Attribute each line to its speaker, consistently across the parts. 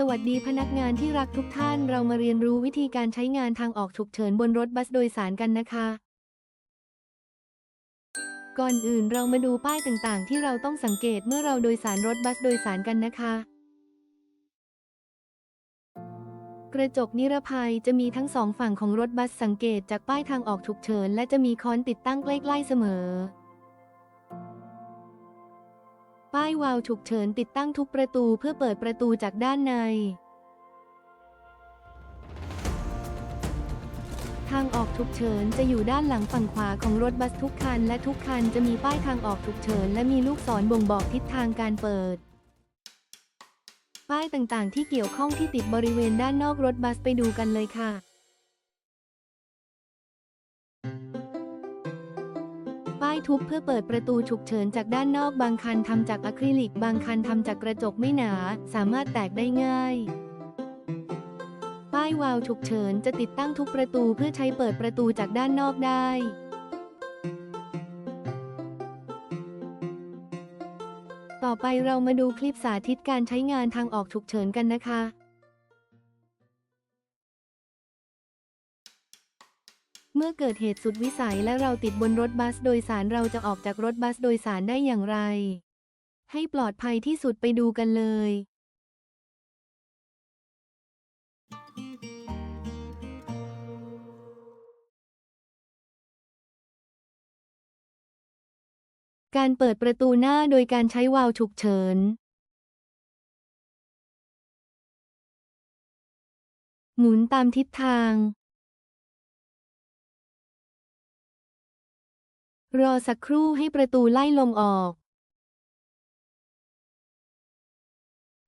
Speaker 1: สวัสดีพนักงานที่รักทุกท่าน เรามาเรียนรู้วิธีการใช้งานทางออกฉุกเฉินบนรถบัสโดยสารกันนะคะ ก่อนอื่นเรามาดูป้ายต่างๆ ที่เราต้องสังเกตเมื่อเราโดยสารรถบัสโดยสารกันนะคะ กระจกนิรภัยจะมีทั้งสองฝั่งของรถบัสสังเกตจากป้ายทางออกฉุกเฉินและจะมีค้อนติดตั้งใกล้ๆเสมอ ป้ายวาวฉุกเฉินติดตั้งทุกประตูเพื่อเปิดประตูจากด้านใน ทางออกฉุกเฉินจะอยู่ด้านหลังฝั่งขวาของรถบัสทุกคัน และทุกคันจะมีป้ายทางออกฉุกเฉิน และมีลูกศรบ่งบอกทิศทางการเปิด ป้ายต่างๆ ที่เกี่ยวข้องที่ติดบริเวณด้านนอกรถบัสไปดูกันเลยค่ะ ป้ายทุบเพื่อเปิดประตูฉุกเฉินจากด้านนอกบางคันทำจากอะคริลิก บางคันทำจากกระจกไม่หนา สามารถแตกได้ง่าย ป้ายวาล์วฉุกเฉินจะติดตั้งทุกประตูเพื่อใช้เปิดประตูจากด้านนอกได้ต่อไปเรามาดูคลิปสาธิตการใช้งานทางออกฉุกเฉินกันนะคะ มื่อเกิดเหตุสุดวิสัยและเราติดบนรถบัสโดยสารเราจะออกจากรถบัสโดยสารได้อย่างไร ให้ปลอดภัยที่สุดไปดูกันเลย การเปิดประตูหน้าโดยการใช้วาล์วฉุกเฉิน หมุนตามทิศทาง รอสักครู่ให้ประตูไล่ลมออก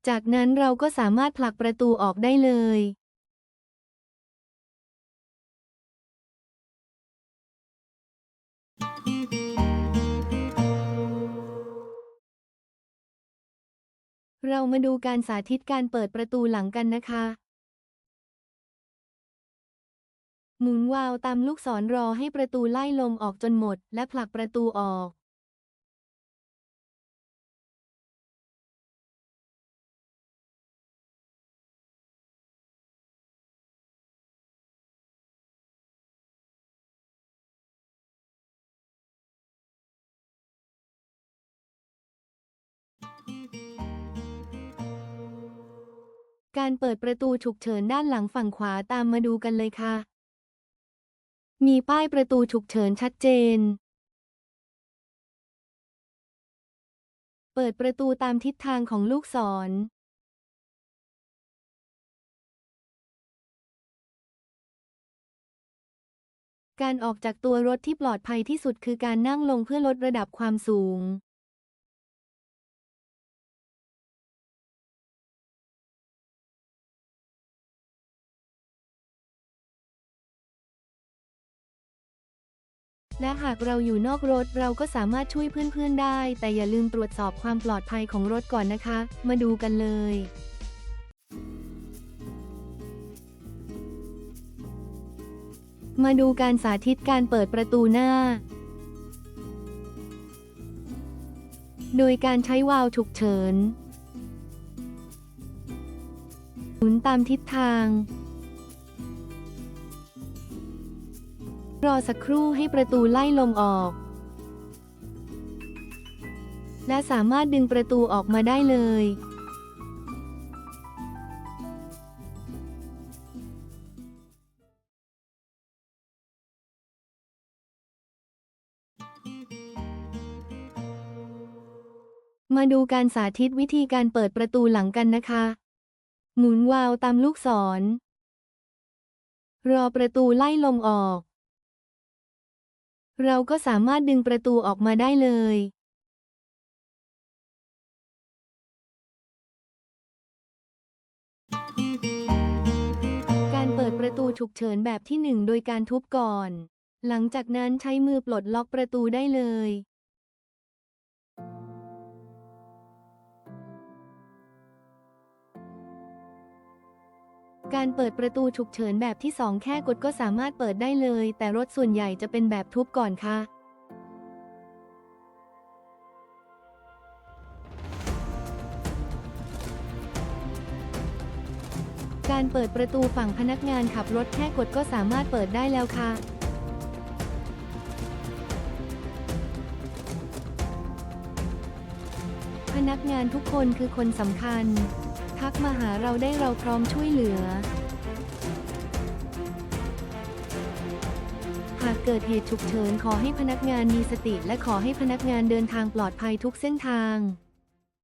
Speaker 1: จากนั้นเราก็สามารถผลักประตูออกได้เลย เรามาดูการสาธิตการเปิดประตูหลังกันนะคะ หมุนวาล์วตามลูกศรรอให้ประตูไล่ลมออกจนหมด และผลักประตูออก การเปิดประตูฉุกเฉินด้านหลังฝั่งขวาตามมาดูกันเลยค่ะ มีป้ายประตูฉุกเฉินชัดเจน เปิดประตูตามทิศทางของลูกศร การออกจากตัวรถที่ปลอดภัยที่สุดคือการนั่งลงเพื่อลดระดับความสูง และหากเราอยู่นอกรถเราก็สามารถช่วยเพื่อนๆได้ แต่อย่าลืมตรวจสอบความปลอดภัยของรถก่อนนะคะ มาดูกันเลยมาดูการสาธิตการเปิดประตูหน้า โดยการใช้วาล์วฉุกเฉินหมุนตามทิศทาง รอสักครู่ให้ประตูไล่ลมออก และสามารถดึงประตูออกมาได้เลย มาดูการสาธิตวิธีการเปิดประตูหลังกันนะคะ หมุนวาล์วตามลูกศร รอประตูไล่ลมออก เราก็สามารถดึงประตูออกมาได้เลยการเปิดประตูฉุกเฉินแบบที่หนึ่งโดยการทุบก่อน หลังจากนั้นใช้มือปลดล็อกประตูได้เลย การเปิดประตูฉุกเฉินแบบที่สองแค่กดก็สามารถเปิดได้เลย แต่รถส่วนใหญ่จะเป็นแบบทุบก่อนค่ะกการเปิดประตูฝั่งพนักงานขับรถแค่กดก็สามารถเปิดได้แล้วค่ะพนักงานทุกคนคือคนสำคัญ ทักมาหาเราได้เราพร้อมช่วยเหลือ หากเกิดเหตุฉุกเฉินขอให้พนักงานมีสติและขอให้พนักงานเดินทางปลอดภัยทุกเส้นทาง